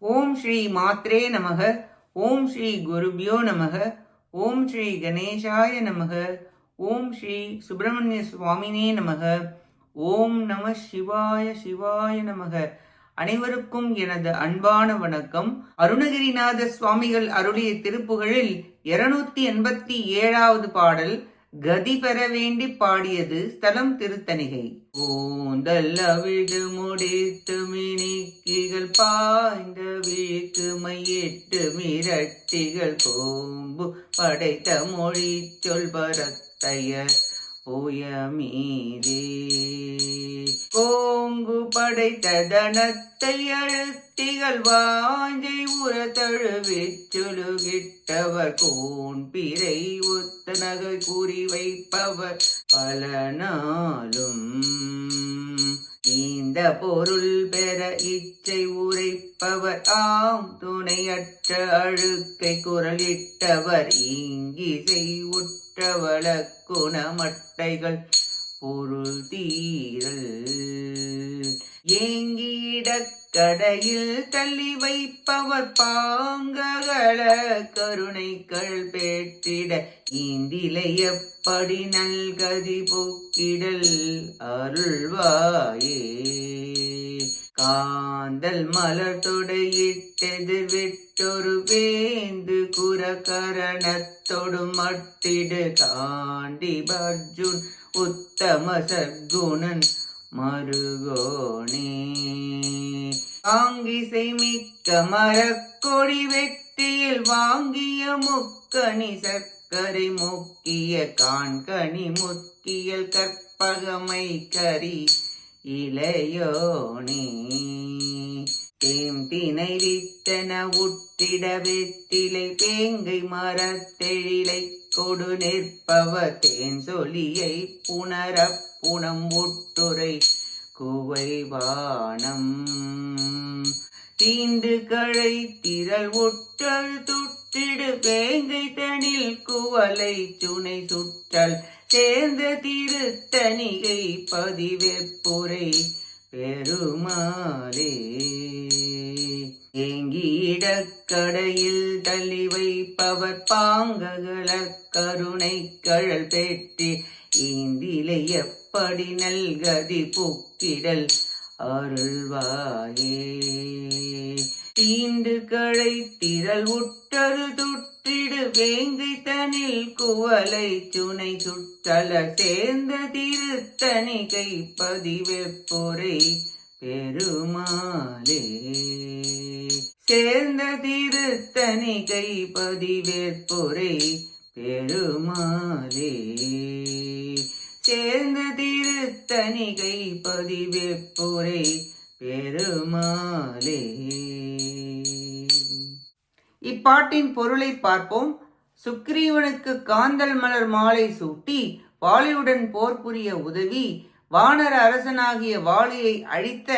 ஓம் ஸ்ரீ மாத்ரே நமக ஓம் ஸ்ரீ குருபியோ நமக ஓம் ஸ்ரீ கணேசாய நமக ஓம் ஸ்ரீ சுப்பிரமணிய சுவாமினே நமக ஓம் நம சிவாய சிவாய நமக. அனைவருக்கும் எனது அன்பான வணக்கம். அருணகிரிநாத சுவாமிகள் அருளிய திருப்புகளில் இருநூத்தி எண்பத்தி ஏழாவது பாடல் கதி பெற வேண்டி பாடியது ஸ்தலம் திருத்தணிகை. ஓந்தல் அவிழ்து முடித்து மினிக்கிகள் பாய்ந்த விழிக்கு மையிட்டு மிரட்டிகள் கோம்பு படைத்த மொழி சொல் பரத்தைய போய மீதே படைத்த தனத்தை அழுத்திகள் வாஞ்சை உர தழுவிச் சுலுகிட்டவர் கோன் பிறை ஒத்த நகை கூறி வைப்பவர். பல நாளும் இந்த பொருள் பெற இச்சை உரைப்பவர். ஆம் துணையற்ற அழுக்கை குரலிட்டவர் இங்கிசை உற்றவள குணமட்டைகள். பொருள் தீரல் கடையில் தள்ளி வைப்பவர் பாங்ககள கருணைகள் பேட்டிட இந்திலை எப்படி நல்கதி போக்கிடல் அருள்வாயே. காந்தல் மலர் தொடையிட்டது விட்டொரு வேந்து குரகரணத்தொடு மட்டிடு காண்டி பர்ஜுன் உத்தம சர்க்குணன் மருகோணே ஆங்கிசை மிக்க மரக்கொடி வெட்டியில் வாங்கிய முக்கணி சர்க்கரை முக்கிய காண்கணி முக்கியல் கற்பகமை கரி இளையோனே. தேம்பினை வித்தன உட்டிட வெற்றிலை பேங்கை மரத்தெழிலை கொடு நிற்பவ தேன் சொலியை புனர புனம் ஒட்டுரை குவைவானம். தீண்டு கழை திரள் ஒற்றல் துட்டிடு வேங்கை தனில் குவலை சுனை சுற்றல் சேர்ந்த திருத்தணிகை பதிவெப்புரை பெருமாளே. ஏங்கிடக்கடையில் தள்ளி வைப்பவர் பாங்ககள கருணை கழல் பெற்றி இந்திலை எப்படி நல்கதி புக்கிடல் அருள்வாயே. திரள் உற்றரு துற்றிடு வேங்கை தனில் குவலை சுனை சுற்றல சேர்ந்த திருத்தணிகை பதிவெப்புரை பெருமாளே. சேர்ந்த திருத்தணிகை பதிவேற்புரை பெருமாளே. சேர்ந்த திருத்தணிகை பதிவேற்புரை பெருமாளே. இப்பாட்டின் பொருளை பார்ப்போம். சுக்ரீவனுக்கு காந்தல் மலர் மாலை சூட்டி வாலியுடன் போர் புரிய உதவி வானர அரசனாகிய வாலியை அழித்த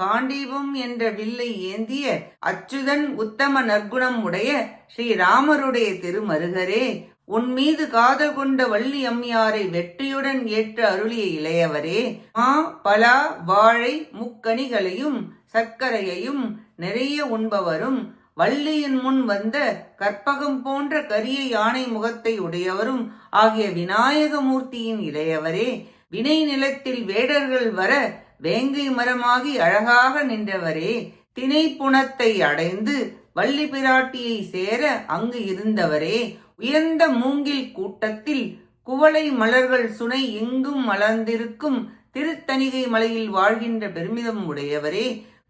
காண்டீபம் என்ற வில்லை ஏந்திய அச்சுதன் உத்தம நற்குணம் உடைய ஸ்ரீராமருடைய திருமருகரே உன் மீது காதல் கொண்ட வள்ளி அம்மையாரை வெற்றியுடன் ஏற்ற அருளிய இளையவரே மா பலா வாழை முக்கனிகளையும் சர்க்கரையையும் நிறைய உண்பவரும் வள்ளியின் முன் வந்த கற்பகம் போன்ற கரிய யானை முகத்தை உடையவரும் ஆகிய விநாயகமூர்த்தியின் இளையவரே வினை நிலத்தில் வேடர்கள் வர வேங்கை மரமாகி அழகாக நின்றவரே திணை புணத்தை அடைந்து வள்ளி பிராட்டியை சேர அங்கு இருந்தவரே உயர்ந்த மூங்கில் கூட்டத்தில் குவளை மலர்கள் சுனை எங்கும் மலர்ந்திருக்கும் திருத்தணிகை மலையில் வாழ்கின்ற பெருமிதம் உடையவரே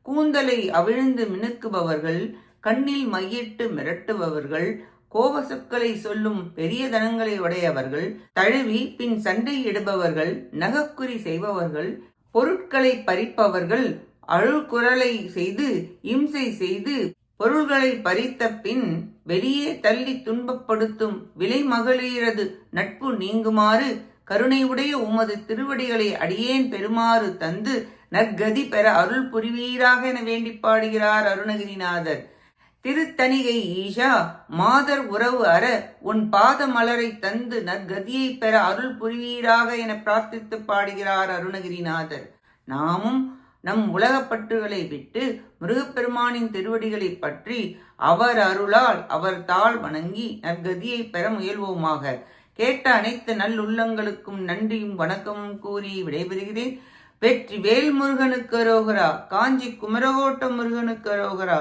கூந்தலை அவிழ்ந்து மினுக்குபவர்கள் கண்ணில் மையிட்டு மிரட்டுபவர்கள் கோபசொற்களை சொல்லும் பெரிய தனங்களை உடையவர்கள் தழுவி பின் சண்டை இடுபவர்கள் நகக்குறி செய்பவர்கள் பொருட்களை பறிப்பவர்கள் அழுகுரலை செய்து இம்சை செய்து பொருள்களை பறித்த பின் வெளியே தள்ளி துன்பப்படுத்தும் விலை மகளிரது நட்பு நீங்குமாறு கருணையுடைய உமது திருவடிகளை அடியேன் பெறுமாறு தந்து நற்கதி பெற அருள் புரிவீராக என வேண்டி பாடுகிறார் அருணகிரிநாதர். திருத்தணிகை ஈஷா மாதர் உறவு அற உன் பாத மலரை தந்து நற்கதியை பெற அருள் புரிவீராக என பிரார்த்தித்து பாடுகிறார் அருணகிரிநாதர். நாமும் நம் உலகப்பற்றுகளை விட்டு முருகப்பெருமானின் திருவடிகளை பற்றி அவர் அருளால் அவர் தாள் வணங்கி நற்கதியை பெற முயல்வோமாக. கேட்ட அனைத்து நல்லுள்ளங்களுக்கும் நன்றியும் வணக்கமும் கூறி விடைபெறுகிறேன். வெற்றி வேல் முருகனுக்கு அரோகரா காஞ்சி குமரகோட்ட முருகனுக்கு அரோகரா